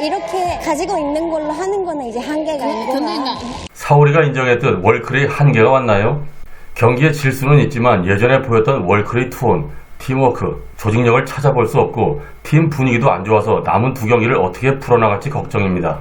이렇게 가지고 있는 걸로 하는 거는 이제 한계가 있구나. 사오리가 인정했던 월클의 한계가 왔나요? 경기에 질 수는 있지만 예전에 보였던 월클의 투혼, 팀워크, 조직력을 찾아볼 수 없고 팀 분위기도 안 좋아서 남은 두 경기를 어떻게 풀어나갈지 걱정입니다.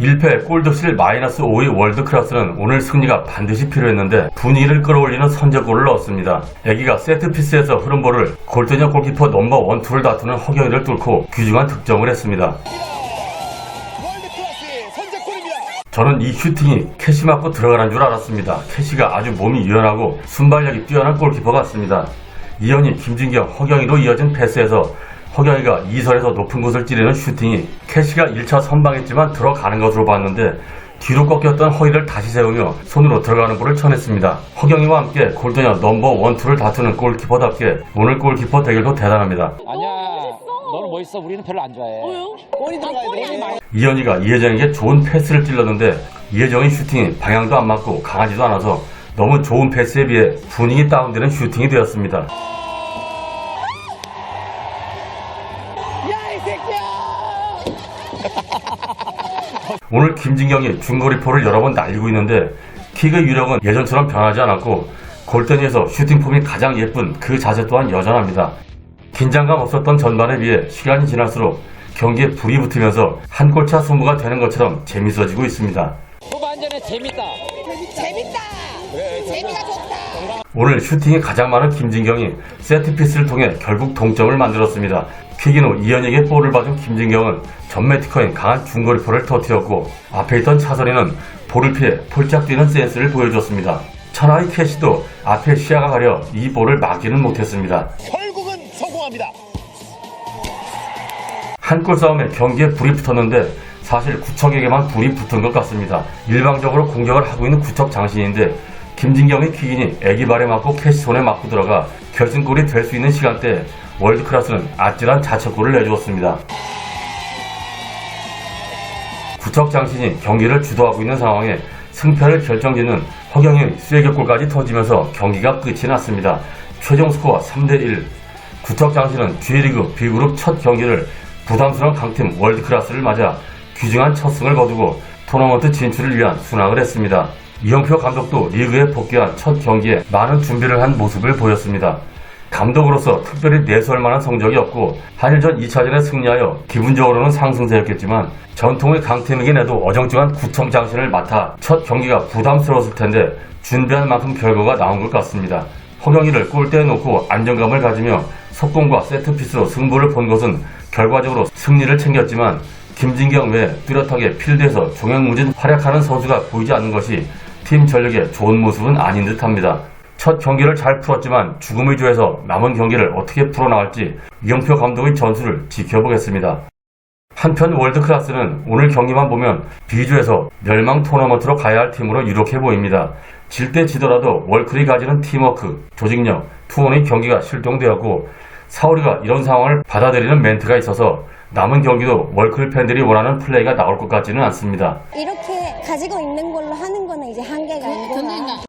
1패 골드실 마이너스 5의 월드클래스는 오늘 승리가 반드시 필요했는데 분위기를 끌어올리는 선제골을 넣었습니다. 애기가 세트피스에서 흐름볼을 골드녀 골키퍼 넘버 원, 투를 다투는 허경이를 뚫고 귀중한 득점을 했습니다. 저는 이 슈팅이 캐시 맞고 들어가는 줄 알았습니다. 캐시가 아주 몸이 유연하고 순발력이 뛰어난 골키퍼 같습니다. 이현희, 김진경, 허경이로 이어진 패스에서 허경이가 2선에서 높은 곳을 찌르는 슈팅이 캐시가 1차 선방했지만 들어가는 것으로 봤는데 뒤로 꺾였던 허리를 다시 세우며 손으로 들어가는 볼을 쳐냈습니다. 허경이와 함께 골드녀 넘버 원, 투를 다투는 골키퍼답게 오늘 골키퍼 대결도 대단합니다. 아니야. 너는 멋있어. 우리는 별로 안 좋아해. 골이 들어가야 돼. 이현희가 이혜정에게 좋은 패스를 찔렀는데 이혜정의 슈팅이 방향도 안 맞고 강하지도 않아서 너무 좋은 패스에 비해 분위기 다운되는 슈팅이 되었습니다. 오늘 김진경이 중거리포를 여러 번 날리고 있는데 킥의 유력은 예전처럼 변하지 않았고 골대니에서 슈팅폼이 가장 예쁜 그 자세 또한 여전합니다. 긴장감 없었던 전반에 비해 시간이 지날수록 경기에 불이 붙으면서 한 골차 승부가 되는 것처럼 재밌어지고 있습니다. 후반전에 재밌다. 재밌다! 오늘 슈팅이 가장 많은 김진경이 세트피스를 통해 결국 동점을 만들었습니다. 킥인 후 이현에게 볼을 받은 김진경은 전매 특허인 강한 중거리포를 터뜨렸고 앞에 있던 차선이는 볼을 피해 폴짝 뛰는 센스를 보여줬습니다. 천하의 캐시도 앞에 시야가 가려 이 볼을 막지는 못했습니다. 결국은 성공합니다. 한 골 싸움에 경기에 불이 붙었는데 사실 구척에게만 불이 붙은 것 같습니다. 일방적으로 공격을 하고 있는 구척 장신인데 김진경의 킥인이 애기 발에 맞고 캐시 손에 맞고 들어가 결승골이 될 수 있는 시간대에 월드클래스는 아찔한 자책골을 내주었습니다. 구척 장신이 경기를 주도하고 있는 상황에 승패를 결정짓는 허경영의 수혜격골까지 터지면서 경기가 끝이 났습니다. 최종 스코어 3대1 구척 장신은 G리그 B그룹 첫 경기를 부담스러운 강팀 월드클래스를 맞아 귀중한 첫 승을 거두고 토너먼트 진출을 위한 순항을 했습니다. 이영표 감독도 리그에 복귀한 첫 경기에 많은 준비를 한 모습을 보였습니다. 감독으로서 특별히 내세울 만한 성적이 없고 한일전 2차전에 승리하여 기분적으로는 상승세였겠지만 전통의 강팀이긴 해도 어정쩡한 구청 장신을 맡아 첫 경기가 부담스러웠을 텐데 준비한 만큼 결과가 나온 것 같습니다. 허경이를 골대에 놓고 안정감을 가지며 속공과 세트피스로 승부를 본 것은 결과적으로 승리를 챙겼지만 김진경 외 뚜렷하게 필드에서 종횡무진 활약하는 선수가 보이지 않는 것이 팀 전력의 좋은 모습은 아닌 듯합니다. 첫 경기를 잘 풀었지만 죽음의 조에서 남은 경기를 어떻게 풀어나갈지 이영표 감독의 전술을 지켜보겠습니다. 한편 월드클래스는 오늘 경기만 보면 B조에서 멸망 토너먼트로 가야 할 팀으로 유력해 보입니다. 질 때 지더라도 월클이 가지는 팀워크, 조직력, 투혼의 경기가 실종되었고 사오리가 이런 상황을 받아들이는 멘트가 있어서 남은 경기도 월클 팬들이 원하는 플레이가 나올 것 같지는 않습니다. 이렇게 가지고 있는 걸로 하는 거는 이제 한계가 있구나.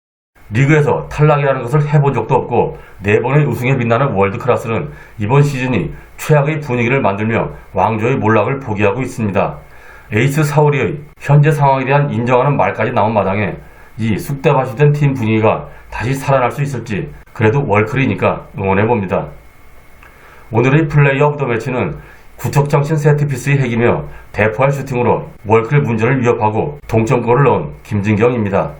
리그에서 탈락이라는 것을 해본 적도 없고 네 번의 우승에 빛나는 월드클래스는 이번 시즌이 최악의 분위기를 만들며 왕조의 몰락을 포기하고 있습니다. 에이스 사우리의 현재 상황에 대한 인정하는 말까지 나온 마당에 이 쑥대밭이 된 팀 분위기가 다시 살아날 수 있을지 그래도 월클이니까 응원해봅니다. 오늘의 플레이 오브 더 매치는 구척장신 세트피스의 핵이며 대포할 슈팅으로 월클 문제를 위협하고 동점골을 넣은 김진경입니다.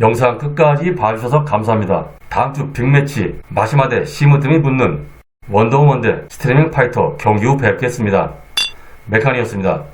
영상 끝까지 봐주셔서 감사합니다. 다음 주 빅매치 마시마 대 시무뜸이 붙는 원더우먼 대 스트리밍 파이터 경기 후 뵙겠습니다. 메칸이었습니다.